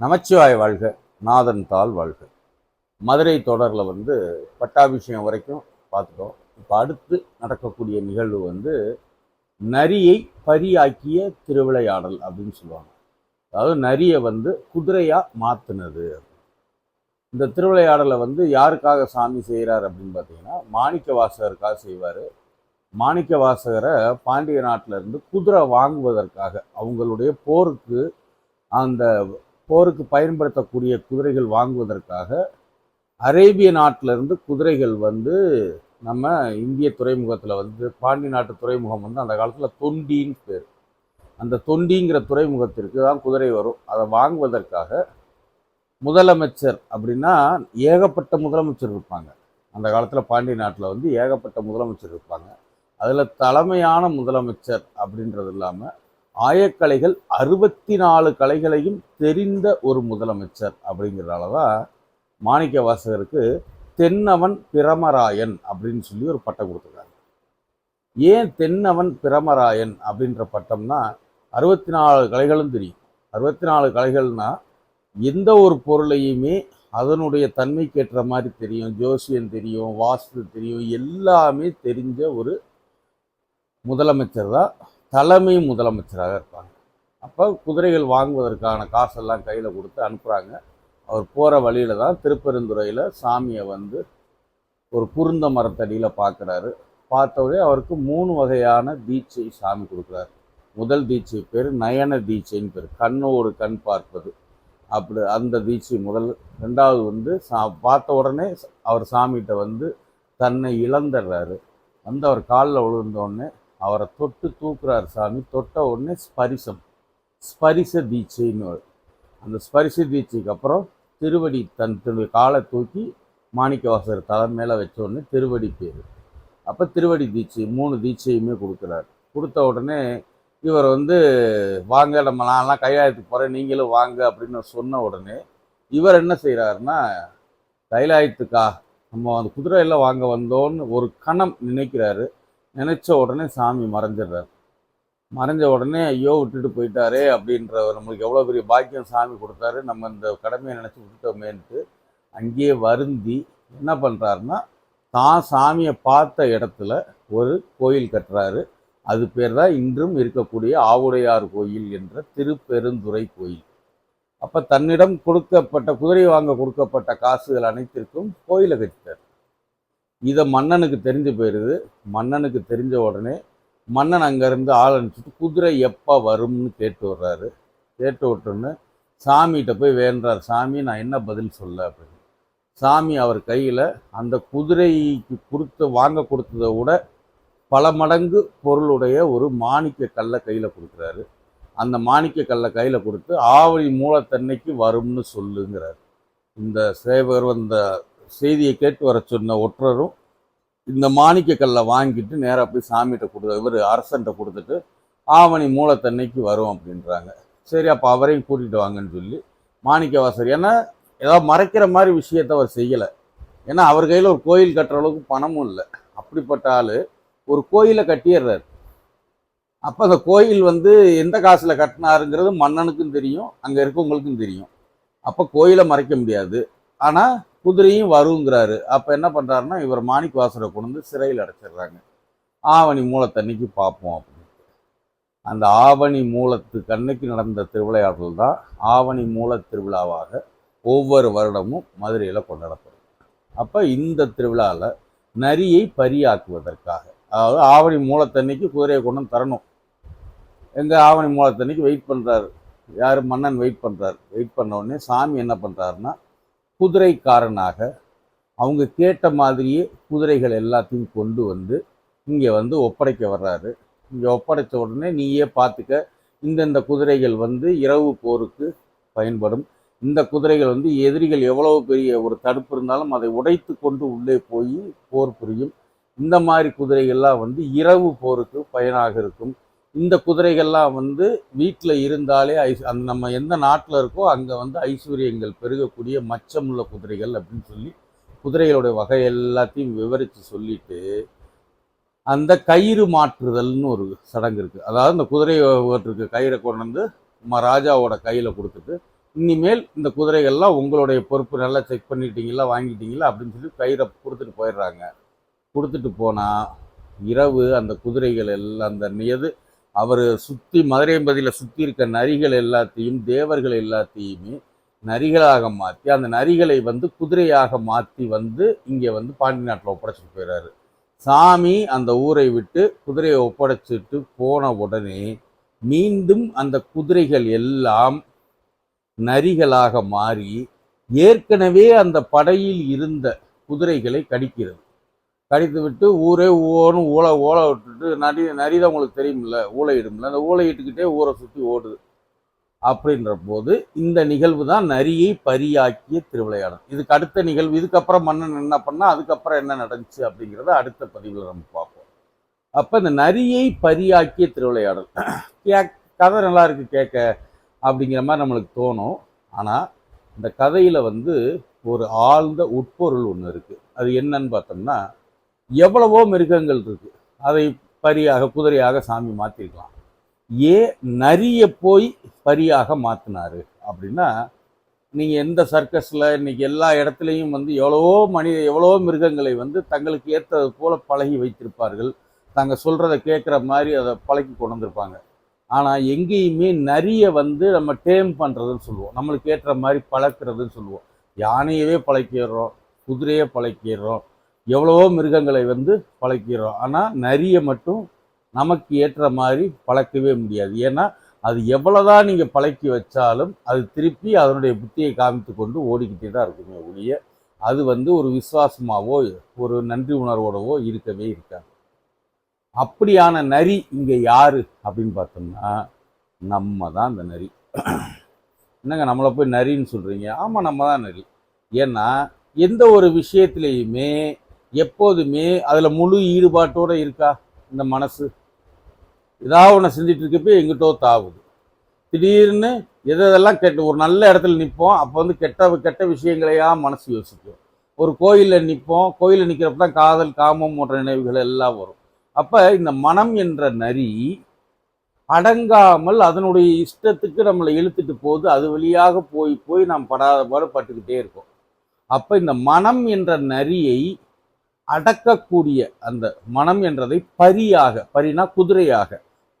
நமச்சிவாய வாழ்க நாதன் தாள் வாழ்க. மதுரை தொடரில் வந்து பட்டாபிஷேகம் வரைக்கும் பார்த்துட்டோம் இப்போ அடுத்து நடக்கக்கூடிய நிகழ்வு வந்து நரியை பரியாக்கிய திருவிளையாடல் அப்படின்னு சொல்லுவாங்க. அதாவது நரியை வந்து குதிரையாக மாற்றினது இந்த திருவிளையாடலை வந்து யாருக்காக சாமி செய்கிறார் அப்படின்னு பார்த்தீங்கன்னா மாணிக்க வாசகருக்காக செய்வார். மாணிக்க வாசகரை பாண்டிய நாட்டிலேருந்து குதிரை வாங்குவதற்காக அவங்களுடைய போருக்கு அந்த போருக்கு பயன்படுத்தக்கூடிய குதிரைகள் வாங்குவதற்காக அரேபிய நாட்டிலிருந்து குதிரைகள் வந்து நம்ம இந்திய துறைமுகத்தில் வந்து பாண்டி நாட்டு துறைமுகம் வந்து அந்த காலத்தில் தொண்டின்னு பேர். அந்த தொண்டிங்கிற துறைமுகத்திற்கு தான் குதிரை வரும். அதை வாங்குவதற்காக முதலமைச்சர் அப்படின்னா ஏகப்பட்ட முதலமைச்சர் இருப்பாங்க. அந்த காலத்தில் பாண்டி நாட்டில் வந்து ஏகப்பட்ட முதலமைச்சர் இருப்பாங்க. அதில் தலைமையான முதலமைச்சர் அப்படின்றது இல்லாமல் ஆயக்கலைகள் அறுபத்தி நாலு கலைகளையும் தெரிந்த ஒரு முதலமைச்சர் அப்படிங்கிறதால தான் மாணிக்க வாசகருக்கு தென்னவன் பிரமராயன் அப்படின்னு சொல்லி ஒரு பட்டம் கொடுத்துருக்காங்க. ஏன் தென்னவன் பிரமராயன் அப்படின்ற பட்டம்னா அறுபத்தி நாலு கலைகளும் தெரியும். அறுபத்தி நாலு கலைகள்னா எந்த ஒரு பொருளையுமே அதனுடைய தன்மைக்கேற்ற மாதிரி தெரியும். ஜோசியம் தெரியும் வாஸ்து தெரியும் எல்லாமே தெரிஞ்ச ஒரு முதலமைச்சர் தான் தலைமை முதலமைச்சராக இருப்பாங்க. அப்போ குதிரைகள் வாங்குவதற்கான காசெல்லாம் கையில் கொடுத்து அனுப்புகிறாங்க அவர் போகிற வழியில் தான் திருப்பெருந்துறையில் சாமியை வந்து ஒரு குருந்த மரத்தடியில் பார்க்குறாரு பார்த்தவொடனே அவருக்கு மூணு வகையான தீட்சை சாமி கொடுக்குறாரு. முதல் தீட்சை பேர் நயன தீட்சைன்னு பேர். கண்ணோடு கண் பார்ப்பது. அப்படி அந்த தீட்சை முதல். ரெண்டாவது வந்து சா பார்த்த உடனே அவர் சாமிகிட்ட வந்து தன்னை இழந்துடுறாரு. வந்து அவர் காலில் விழுந்த அவரை தொட்டு தூக்குறார் சாமி. தொட்ட உடனே ஸ்பரிசம். ஸ்பரிச தீட்சைன்னு அந்த ஸ்பரிச தீட்சைக்கு அப்புறம் திருவடி தன் தன்னுடைய காலை தூக்கி மாணிக்கவாசர் தலை மேலே வச்ச உடனே திருவடி பேர். அப்போ திருவடி தீட்சை மூணு தீட்சையுமே கொடுக்குறாரு. கொடுத்த உடனே இவர் வந்து வாங்க நம்ம நான்லாம் கைலாயத்துக்கு போகிறேன் நீங்களும் வாங்க அப்படின்னு சொன்ன உடனே இவர் என்ன செய்கிறாருன்னா கைலாயத்துக்கா நம்ம அந்த குதிரையெல்லாம் வாங்க வந்தோன்னு ஒரு கணம் நினைக்கிறாரு. நினச்ச உடனே சாமி மறைஞ்சிடுறாரு. மறைஞ்ச உடனே ஐயோ விட்டுட்டு போயிட்டாரே அப்படின்ற நம்மளுக்கு எவ்வளோ பெரிய பாக்கியம் சாமி கொடுத்தாரு. நம்ம இந்த கடமையை நினச்சி விட்டுட்டோமேன்ட்டு அங்கேயே வருந்தி என்ன பண்ணுறாருன்னா தான் சாமியை பார்த்த இடத்துல ஒரு கோயில் கட்டுறாரு. அது பேர் தான் இன்றும் இருக்கக்கூடிய ஆவுடையார் கோயில் என்ற திருப்பெருந்துறை கோயில். அப்போ தன்னிடம் கொடுக்கப்பட்ட குதிரை வாங்க கொடுக்கப்பட்ட காசுகள் அனைத்திற்கும் கோயிலை கட்டிட்டார். இதை மன்னனுக்கு தெரிஞ்சு போயிடுது மன்னனுக்கு தெரிஞ்ச உடனே மன்னன் அங்கேருந்து ஆள் அனுப்பிச்சிட்டு குதிரை எப்போ வரும்னு கேட்டு வர்றாரு. கேட்டு விட்டோன்னு சாமிகிட்ட போய் வேண்டார் சாமி நான் என்ன பதில் சொல்ல? அப்படின்னு. சாமி அவர் கையில் அந்த குதிரைக்கு கொடுத்து வாங்க கொடுத்ததை விட பல மடங்கு பொருளுடைய ஒரு மாணிக்க கல்லை கையில் கொடுக்குறாரு. அந்த மாணிக்க கல்லை கையில் கொடுத்து ஆவணி மூலத்தன்னைக்கு வரும்னு சொல்லுங்கிறார். இந்த சேவர் வந்த செய்தியை கேட்டு வர சொன்ன ஒற்றரும் இந்த மாணிக்க கல்லை வாங்கிட்டு நேராக போய் சாமிகிட்ட கொடுத்து இவர் அரசன்ட்ட கொடுத்துட்டு ஆவணி மூலத்தன்னைக்கு வரும் அப்படின்றாங்க. சரி அப்போ அவரையும் கூட்டிகிட்டு வாங்கன்னு சொல்லி மாணிக்க வாசர் ஏன்னா ஏதாவது மறைக்கிற மாதிரி விஷயத்த அவர் செய்யலை. ஏன்னா அவர் கையில் ஒரு கோயில் கட்டுற அளவுக்கு பணமும் இல்லை. அப்படிப்பட்ட ஆள் ஒரு கோயிலை கட்டிடுறாரு. அப்போ அந்த கோயில் வந்து எந்த காசில் கட்டினாருங்கிறது மன்னனுக்கும் தெரியும் அங்கே இருக்கவங்களுக்கும் தெரியும். அப்போ கோயிலை மறைக்க முடியாது. ஆனால் குதிரையும் வருங்கிறாரு. அப்போ என்ன பண்ணுறாருன்னா இவர் மாணிக்க வாசரை கொண்டு வந்து சிறையில் அடைச்சிடுறாங்க. ஆவணி மூலத்தன்னைக்கு பார்ப்போம் அப்படின்னு. அந்த ஆவணி மூலத்து கண்ணுக்கு நடந்த திருவிளையாடல் தான் ஆவணி மூல திருவிழாவாக ஒவ்வொரு வருடமும் மதுரையில் கொண்டாடப்படும். அப்போ இந்த திருவிழாவில் நரியை பரியாக்குவதற்காக அதாவது ஆவணி மூலத்தன்னைக்கு குதிரையை கொண்டு வந்து தரணும். எங்கள் ஆவணி மூலத்தன்னைக்கு வெயிட் பண்ணுறாரு யார்? மன்னன் வெயிட் பண்ணுறாரு வெயிட் பண்ண உடனே சாமி என்ன பண்ணுறாருன்னா குதிரைக்காரனாக அவங்க கேட்ட மாதிரியே குதிரைகள் எல்லாத்தையும் கொண்டு வந்து இங்கே வந்து ஒப்படைக்க வர்றாரு. இங்கே ஒப்படைச்ச உடனே நீயே பார்த்துக்க இந்தந்த குதிரைகள் வந்து இரவு போருக்கு பயன்படும். இந்த குதிரைகள் வந்து எதிரிகள் எவ்வளவு பெரிய ஒரு தடுப்பு இருந்தாலும் அதை உடைத்து கொண்டு உள்ளே போய் போர் புரியும். இந்த மாதிரி குதிரைகள்லாம் வந்து இரவு போருக்கு பயனாக இருக்கும். இந்த குதிரைகள்லாம் வந்து வீட்டில் இருந்தாலே ஐஸ் அந்த நம்ம எந்த நாட்டில் இருக்கோ அங்கே வந்து ஐஸ்வர்யங்கள் பெருகக்கூடிய மச்சமுள்ள குதிரைகள் அப்படின்னு சொல்லி குதிரைகளுடைய வகை எல்லாத்தையும் விவரித்து சொல்லிட்டு அந்த கயிறு மாற்றுதல்னு ஒரு சடங்கு இருக்குது அதாவது இந்த குதிரை ஓட்டுருக்கு கயிறை கொண்டு வந்து நம்ம ராஜாவோட கையில் கொடுத்துட்டு இனிமேல் இந்த குதிரைகள்லாம் உங்களுடைய பொறுப்பு நல்லா செக் பண்ணிட்டீங்களா வாங்கிட்டீங்களா? அப்படின்னு சொல்லி கயிறை கொடுத்துட்டு போயிடுறாங்க. கொடுத்துட்டு போனால் இரவு அந்த குதிரைகள் எல்லாம் அந்த எது அவர் சுற்றி மதுரையம்பதியில் சுற்றி இருக்க நரிகள் எல்லாத்தையும் தேவர்கள் எல்லாத்தையுமே நரிகளாக மாற்றி அந்த நரிகளை வந்து குதிரையாக மாற்றி வந்து இங்கே வந்து பாண்டி நாட்டில் ஒப்படைச்சிட்டு போயிடுறாரு சாமி அந்த ஊரை விட்டு குதிரையை ஒப்படைச்சிட்டு போன உடனே மீண்டும் அந்த குதிரைகள் எல்லாம் நரிகளாக மாறி ஏற்கனவே அந்த படையில் இருந்த குதிரைகளை கடிக்கிறது. கடித்து விட்டு ஊரே ஊன்னு ஊழ ஓலை விட்டுட்டு நரி நரி தான் உங்களுக்கு தெரியுமில்ல ஊழையிடும்ல அந்த ஊழையிட்டுக்கிட்டே ஊரை சுற்றி ஓடுது. அப்படின்ற போது இந்த நிகழ்வு தான் நரியை பரியாக்கிய திருவிளையாடல். இதுக்கு அடுத்த நிகழ்வு இதுக்கப்புறம் மன்னன் என்ன பண்ணால் அதுக்கப்புறம் என்ன நடந்துச்சு அப்படிங்கிறத அடுத்த பதிவில் நம்ம பார்ப்போம். அப்போ இந்த நரியை பரியாக்கிய திருவிளையாடல். கே கதை நல்லா இருக்கு கேட்க அப்படிங்கிற மாதிரி நம்மளுக்கு தோணும். ஆனால் இந்த கதையில் வந்து ஒரு ஆழ்ந்த உட்பொருள் ஒன்று இருக்குது அது என்னன்னு பார்த்தோம்னா எவ்வளவோ மிருகங்கள் இருக்கு. அதை பரியாக குதிரையாக சாமி மாற்றிருக்கலாம் ஏன் நரியை போய் பரியாக மாற்றினாரு அப்படின்னா நீங்கள் எந்த சர்க்கஸில் இன்னைக்கு எல்லா இடத்துலையும் வந்து எவ்வளவோ மனித எவ்வளவோ மிருகங்களை வந்து தங்களுக்கு ஏற்றது போல பழகி வைத்திருப்பார்கள். தாங்கள் சொல்கிறத கேட்குற மாதிரி அதை பழக்கி கொண்டு வந்திருப்பாங்க. ஆனால் எங்கேயுமே நரியை வந்து நம்ம டேம் பண்ணுறதுன்னு சொல்லுவோம். நம்மளுக்கு ஏற்ற மாதிரி பழக்கிறதுன்னு சொல்லுவோம். யானையவே பழக்கிடுறோம் குதிரையை பழக்கிடுறோம். எவ்வளவோ மிருகங்களை வந்து பழக்கிறோம். ஆனால் நரியை மட்டும் நமக்கு ஏற்ற மாதிரி பழக்கவே முடியாது. ஏன்னா அது எவ்வளோதான் நீங்கள் பழக்கி வச்சாலும் அது திருப்பி அதனுடைய புத்தியை காமித்து கொண்டு ஓடிக்கிட்டே தான் இருக்குமே ஒழிய அது வந்து ஒரு விசுவாசமாகவோ ஒரு நன்றி உணர்வோடவோ இருக்கவே இருக்காது. அப்படியான நரி இங்கே யார் அப்படின்னு பார்த்தோம்னா நம்ம தான் அந்த நரி. என்னங்க நம்மளை போய் நரின்னு சொல்கிறீங்க ஆமாம் நம்ம தான் நரி. ஏன்னா எந்த ஒரு விஷயத்துலையுமே எப்போதுமே அதில் முழு ஈடுபாட்டோடு இருக்கா? இந்த மனசு. ஏதாவது ஒன்று செஞ்சுட்டு இருக்கப்போ எங்கிட்டோ தாவுது. திடீர்னு எதெல்லாம் கெட்ட ஒரு நல்ல இடத்துல நிற்போம் அப்போ வந்து கெட்ட கெட்ட விஷயங்களையா மனசு யோசிக்கும். ஒரு கோயிலில் நிற்போம் கோயிலில் நிற்கிறப்ப தான் காதல் காமம் போன்ற நினைவுகள் எல்லாம் வரும். அப்போ இந்த மனம் என்ற நரி அடங்காமல் அதனுடைய இஷ்டத்துக்கு நம்மளை இழுத்துட்டு போகுது. அது வழியாக போய் போய் நாம் படாத பாடு பட்டுக்கிட்டே இருக்கோம். அப்போ இந்த மனம் என்ற நரியை அடக்கக்கூடிய அந்த மனம் என்றதை பரியாக பரினா குதிரையாக.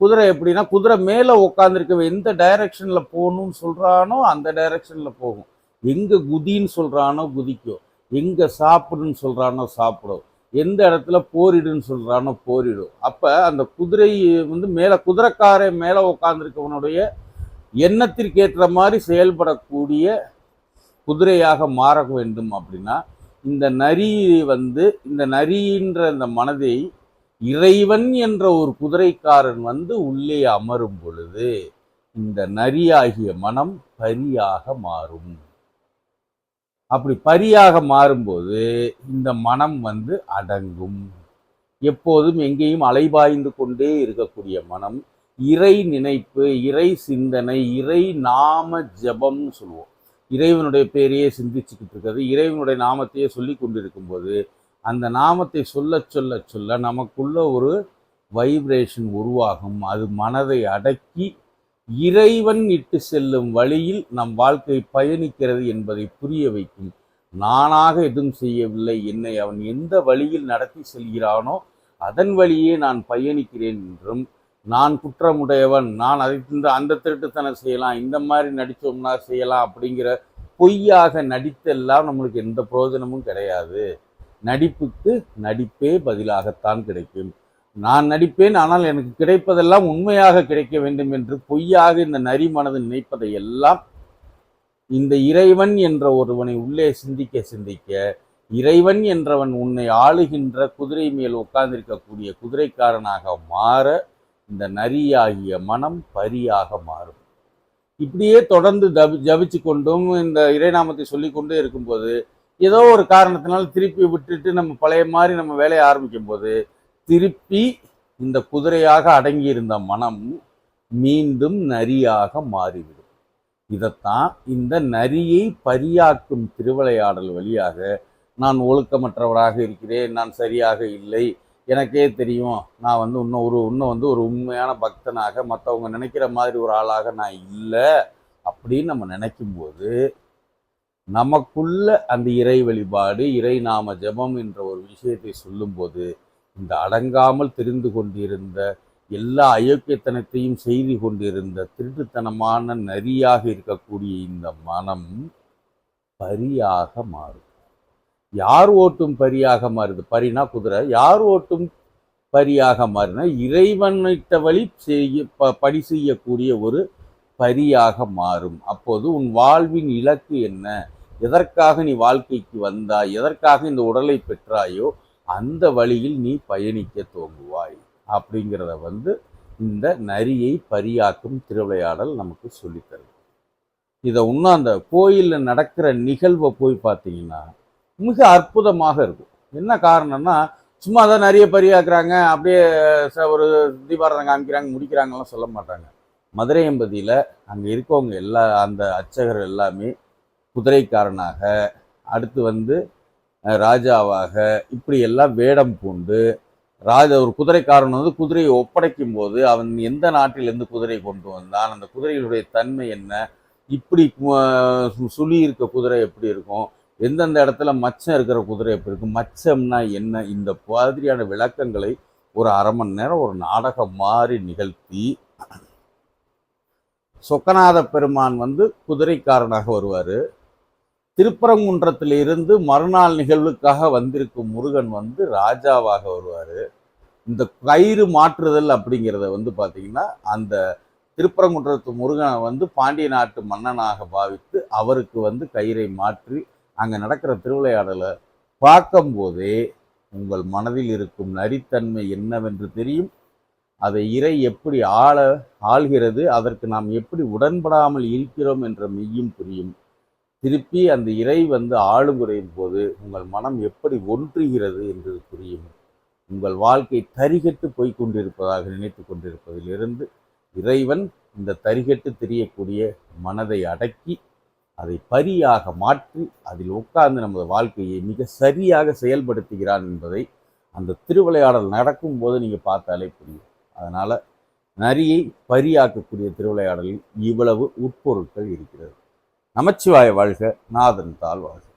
குதிரை எப்படின்னா குதிரை மேலே உட்காந்துருக்க எந்த டைரக்ஷனில் போகணும்னு சொல்கிறானோ அந்த டைரக்ஷனில் போகும். எங்கே குதின்னு சொல்கிறானோ குதிக்கும் எங்கே சாப்பிடுன்னு சொல்கிறானோ சாப்பிடும் எந்த இடத்துல போரிடுன்னு சொல்கிறானோ போரிடும் அப்போ அந்த குதிரை வந்து மேலே குதிரைக்காரை மேலே உட்காந்துருக்கவனுடைய எண்ணத்திற்கு ஏற்ற மாதிரி செயல்படக்கூடிய குதிரையாக மாற வேண்டும் அப்படின்னா இந்த நரி வந்து இந்த நரின்ற இந்த மனதை இறைவன் என்ற ஒரு குதிரைக்காரன் வந்து உள்ளே அமரும் பொழுது இந்த நரியாகிய மனம் பரியாக மாறும். அப்படி பரியாக மாறும்போது இந்த மனம் வந்து அடங்கும். எப்போதும் எங்கேயும் அலைபாய்ந்து கொண்டே இருக்கக்கூடிய மனம் இறை நினைப்பு இறை சிந்தனை இறை நாம ஜபம்னு சொல்லுவோம். இறைவனுடைய பேரையே சிந்திச்சுக்கிட்டு இருக்கிறது இறைவனுடைய நாமத்தையே சொல்லி கொண்டிருக்கும்போது அந்த நாமத்தை சொல்ல சொல்ல சொல்ல நமக்குள்ள ஒரு வைப்ரேஷன் உருவாகும். அது மனதை அடக்கி இறைவன் இட்டு செல்லும் வழியில் நம் வாழ்க்கை பயணிக்கிறது என்பதை புரிய வைக்கும். நானாக எதுவும் செய்யவில்லை. என்னை அவன் எந்த வழியில் நடத்தி செல்கிறானோ அதன் வழியே நான் பயணிக்கிறேன் என்றும் நான் குற்றமுடையவன் நான் அதை இந்த அந்த திருட்டுத்தனம் செய்யலாம் இந்த மாதிரி நடித்தோம்னா செய்யலாம் அப்படிங்கிற பொய்யாக நடித்தெல்லாம் நம்மளுக்கு எந்த பிரயோஜனமும் கிடையாது. நடிப்புக்கு நடிப்பே பதிலாகத்தான் கிடைக்கும். நான் நடிப்பேன் ஆனால் எனக்கு கிடைப்பதெல்லாம் உண்மையாக கிடைக்க வேண்டும் என்று பொய்யாக இந்த நரி மனது நினைப்பதை எல்லாம் இந்த இறைவன் என்ற ஒருவனை உள்ளே சிந்திக்க சிந்திக்க இறைவன் என்றவன் உன்னை ஆளுகின்ற குதிரை மேல் உட்கார்ந்திருக்கக்கூடிய குதிரைக்காரனாக மாற இந்த நரியாகிய மனம் பரியாக மாறும். இப்படியே தொடர்ந்து ஜபி ஜபிச்சு கொண்டும் இந்த இறைநாமத்தை சொல்லி கொண்டே இருக்கும்போது ஏதோ ஒரு காரணத்தினால திருப்பி விட்டுட்டு நம்ம பழைய மாதிரி நம்ம வேலையை ஆரம்பிக்கும் போது திருப்பி இந்த குதிரையாக அடங்கியிருந்த மனம் மீண்டும் நரியாக மாறிவிடும். இதைத்தான் இந்த நரியை பரியாக்கும் திருவிளையாடல் வழியாக நான் ஒழுக்கமற்றவராக இருக்கிறேன் நான் சரியாக இல்லை எனக்கே தெரியும். நான் வந்து இன்னும் ஒரு இன்னும் வந்து ஒரு உண்மையான பக்தனாக மற்றவங்க நினைக்கிற மாதிரி ஒரு ஆளாக நான் இல்லை அப்படின்னு நம்ம நினைக்கும் போது நமக்குள்ள அந்த இறை வழிபாடு இறை நாம ஜெபம் என்ற ஒரு விஷயத்தை சொல்லும்போது இந்த அடங்காமல் தெரிந்து கொண்டிருந்த எல்லா அயோக்கியத்தனத்தையும் செய்து கொண்டிருந்த திருட்டுத்தனமான நரியாக இருக்கக்கூடிய இந்த மனம் பரியாக மாறும். யார் ஓட்டும் பரியாக மாறுது? பரினா குதிரை. யார் ஓட்டும் பரியாக மாறினா இறைவனிட்ட வழி செய்ய ப- பணி செய்யக்கூடிய ஒரு பரியாக மாறும். அப்போது உன் வாழ்வின் இலக்கு என்ன? எதற்காக நீ வாழ்க்கைக்கு வந்தாய்? எதற்காக இந்த உடலை பெற்றாயோ அந்த வழியில் நீ பயணிக்க துவங்குவாய். அப்படிங்கிறத வந்து இந்த நரியை பரியாக்கும் திருவிளையாடல் நமக்கு சொல்லித்தருது. இதை இன்னும் அந்த கோயிலில் நடக்கிற நிகழ்வை போய் பார்த்தீங்கன்னா மிக அற்புதமாக இருக்கும். என்ன காரணம்னா சும்மா தான் நிறைய பரியாக்குறாங்க அப்படியே ச- ஒரு தீபாரதம் காமிக்கிறாங்க முடிக்கிறாங்கலாம் சொல்ல மாட்டாங்க. மதுரை எம்பதியில் அங்கே இருக்கவங்க எல்லா அந்த அர்ச்சகர் எல்லாமே குதிரைக்காரனாக அடுத்து வந்து ராஜாவாக இப்படி எல்லாம் வேடம் பூண்டு ராஜா ஒரு குதிரைக்காரன் வந்து குதிரையை ஒப்படைக்கும் போது அவன் எந்த நாட்டிலிருந்து குதிரை கொண்டு வந்தான் அந்த குதிரைகளுடைய தன்மை என்ன இப்படி சுழி இருக்க குதிரை எப்படி இருக்கும் எந்தெந்த இடத்துல மச்சம் இருக்கிற குதிரை எப்படி இருக்கும் மச்சம்னா என்ன? இந்த மாதிரியான விளக்கங்களை ஒரு அரை மணி நேரம் ஒரு நாடகம் மாதிரி நிகழ்த்தி சொக்கநாத பெருமான் வந்து குதிரைக்காரனாக வருவார். திருப்பரங்குன்றத்திலிருந்து மறுநாள் நிகழ்வுக்காக வந்திருக்கும் முருகன் வந்து ராஜாவாக வருவார். இந்த கயிறு மாற்றுதல் அப்படிங்கிறத வந்து பார்த்தீங்கன்னா அந்த திருப்பரங்குன்றத்து முருகனை வந்து பாண்டிய நாட்டு மன்னனாக பாவித்து அவருக்கு வந்து கயிறை மாற்றி அங்கே நடக்கிற திருவிளையாடலை பார்க்கும்போதே உங்கள் மனதில் இருக்கும் நரித்தன்மை என்னவென்று தெரியும். அதை இறை எப்படி ஆள ஆள்கிறது அதற்கு நாம் எப்படி உடன்படாமல் இருக்கிறோம் என்ற மெய்யும் புரியும். திருப்பி அந்த இறை வந்து ஆளுங்குறையும் போது உங்கள் மனம் எப்படி ஒன்றுகிறது என்று புரியும். உங்கள் வாழ்க்கை தரிகட்டு போய்க் கொண்டிருப்பதாக நினைத்து கொண்டிருப்பதிலிருந்து இறைவன் இந்த தரிகட்டு தெரியக்கூடிய மனதை அடக்கி அதை பரியாக மாற்றி அதில் உட்கார்ந்து நமது வாழ்க்கையை மிக சரியாக செயல்படுத்துகிறான் என்பதை அந்த திருவிளையாடல் நடக்கும்போது நீங்கள் பார்த்தாலே புரியும். அதனால் நரியை பரியாக்கக்கூடிய திருவிளையாடலில் இவ்வளவு உட்பொருட்கள் இருக்கிறது. நமச்சிவாய வாழ்க நாதன் தாழ் வாழ்க.